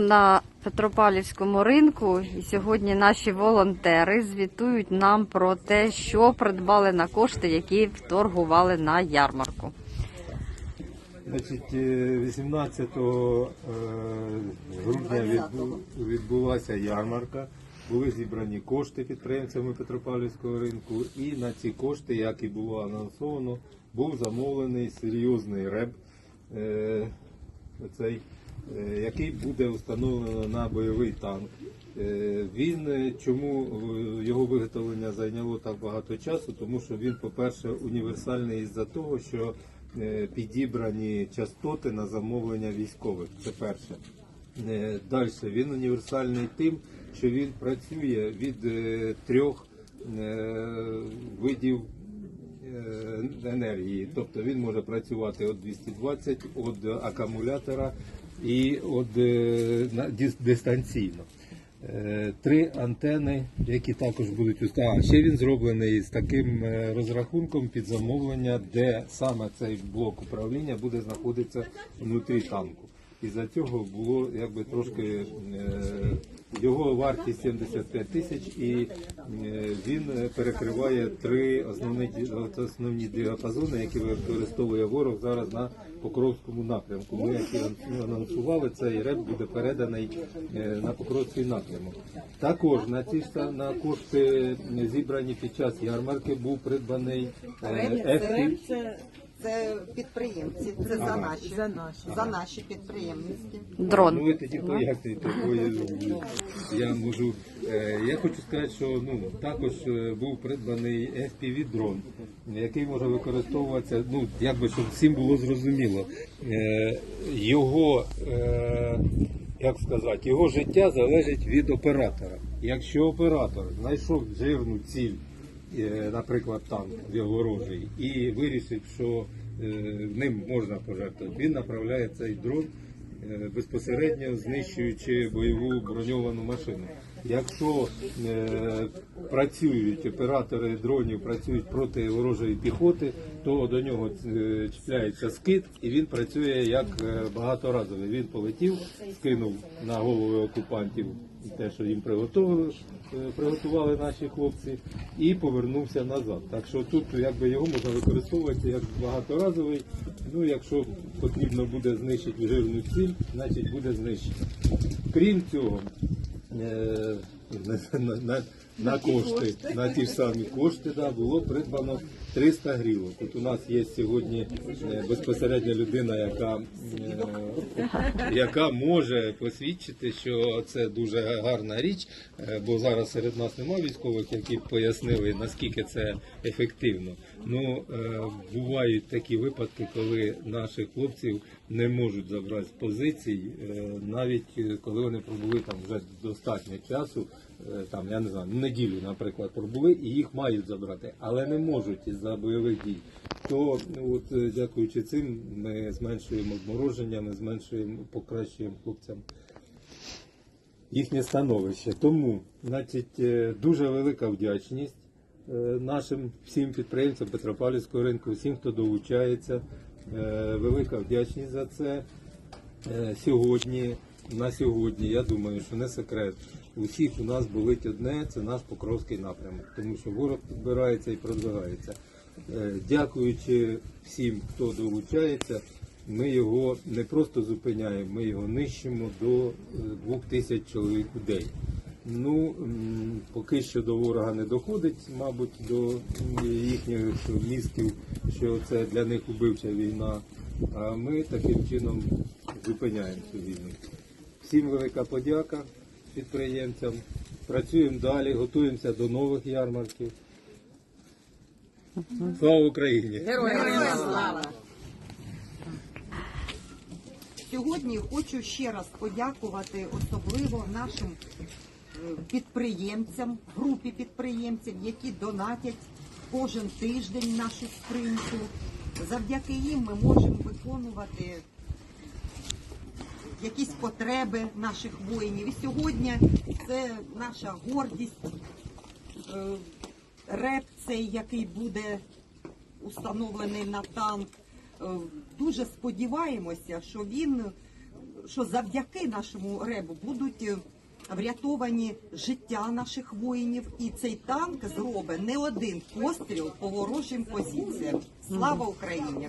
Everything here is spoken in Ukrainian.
На Петропавлівському ринку і сьогодні наші волонтери звітують нам про те, що придбали на кошти, які вторгували на ярмарку. Значить, е, 18 е, грудня відбулася ярмарка. Були зібрані кошти підприємцями Петропавлівського ринку, і на ці кошти, як і було анонсовано, був замовлений серйозний реб, е, цей, який буде встановлено на бойовий танк. Е, Він е, чому е, його виготовлення зайняло так багато часу? Тому що він, по-перше, універсальний із-за того, що е, підібрані частоти на замовлення військових. Це перше. Далі він універсальний тим, що він працює від е, трьох е, видів е, енергії. Тобто він може працювати від 220, від акумулятора і от, е, дистанційно. Е, Три антени, які також будуть уста- А ще він зроблений з таким е, розрахунком під замовлення, де саме цей блок управління буде знаходитися внутрі танку. І за цього було якби трошки е, його вартість 75 тисяч, і е, він перекриває три основні основні діапазони, які використовує ворог зараз на Покровському напрямку. Ми як і анонсували, цей реп буде переданий е, на Покровський напрямок. Також на ці на кошти зібрані під час ярмарки був придбаний ефір. Це, підприємці, це за наші, За наші. за наші підприємницькі. Ну Дрон. ви тоді пояснюєте, бо я, я можу. Е, Я хочу сказати, що ну також е, був придбаний FPV дрон, який може використовуватися. Ну якби щоб всім було зрозуміло. Е, Його е, як сказати, його життя залежить від оператора. Якщо оператор знайшов жирну ціль, наприклад, танк ворожий, і вирішив, що е, ним можна пожертвувати, він направляє цей дрон е, безпосередньо знищуючи бойову броньовану машину. Якщо е, працюють оператори дронів, працюють проти ворожої піхоти, то до нього е, чіпляється скид і він працює як е, багаторазовий. Він полетів, скинув на голови окупантів те, що їм приготували, е, приготували наші хлопці, і повернувся назад. Так що тут якби його можна використовувати як багаторазовий. Ну, якщо потрібно буде знищити жирну ціль, значить буде знищено. Крім цього, е, на, на, на, на кошти, на ті ж самі кошти, да, було придбано 300 грілок. От у нас є сьогодні е, безпосередня людина, яка, е, яка може посвідчити, що це дуже гарна річ, е, бо зараз серед нас немає військових, які пояснили, наскільки це ефективно. Ну, бувають такі випадки, коли наших хлопців не можуть забрати позицій, е, навіть е, коли вони пробули там вже достатньо часу, е, там я не знаю, неділю, наприклад, пробули, і їх мають забрати, але не можуть із-за бойових дій. То ну, от дякуючи цим, ми зменшуємо обмороження, ми зменшуємо, покращуємо хлопцям їхнє становище. Тому, значить, дуже велика вдячність нашим всім підприємцям Петропавлівського ринку, всім, хто долучається. Е, Велика вдячність за це. Е, Сьогодні, на сьогодні, я думаю, що не секрет. У всіх у нас болить одне, це наш Покровський напрямок, тому що ворог підбирається і продвигається. Е, Дякуючи всім, хто долучається, ми його не просто зупиняємо, ми його нищимо до двох тисяч чоловік у день. Ну, поки що до ворога не доходить, мабуть, до їхніх мізків, що це для них убивча війна. А ми таким чином зупиняємо цю війну. Всім велика подяка підприємцям. Працюємо далі, готуємося до нових ярмарків. Слава Україні! Героям слава! Сьогодні хочу ще раз подякувати особливо нашим підприємцям, групі підприємців, які донатять кожен тиждень нашу скриньку. Завдяки їм ми можемо виконувати якісь потреби наших воїнів. І сьогодні це наша гордість. Е, Реп цей, який буде установлений на танк. Е, Дуже сподіваємося, що він що завдяки нашому ребу будуть е, врятовані життя наших воїнів, і цей танк зробить не один постріл по ворожим позиціям. Слава Україні!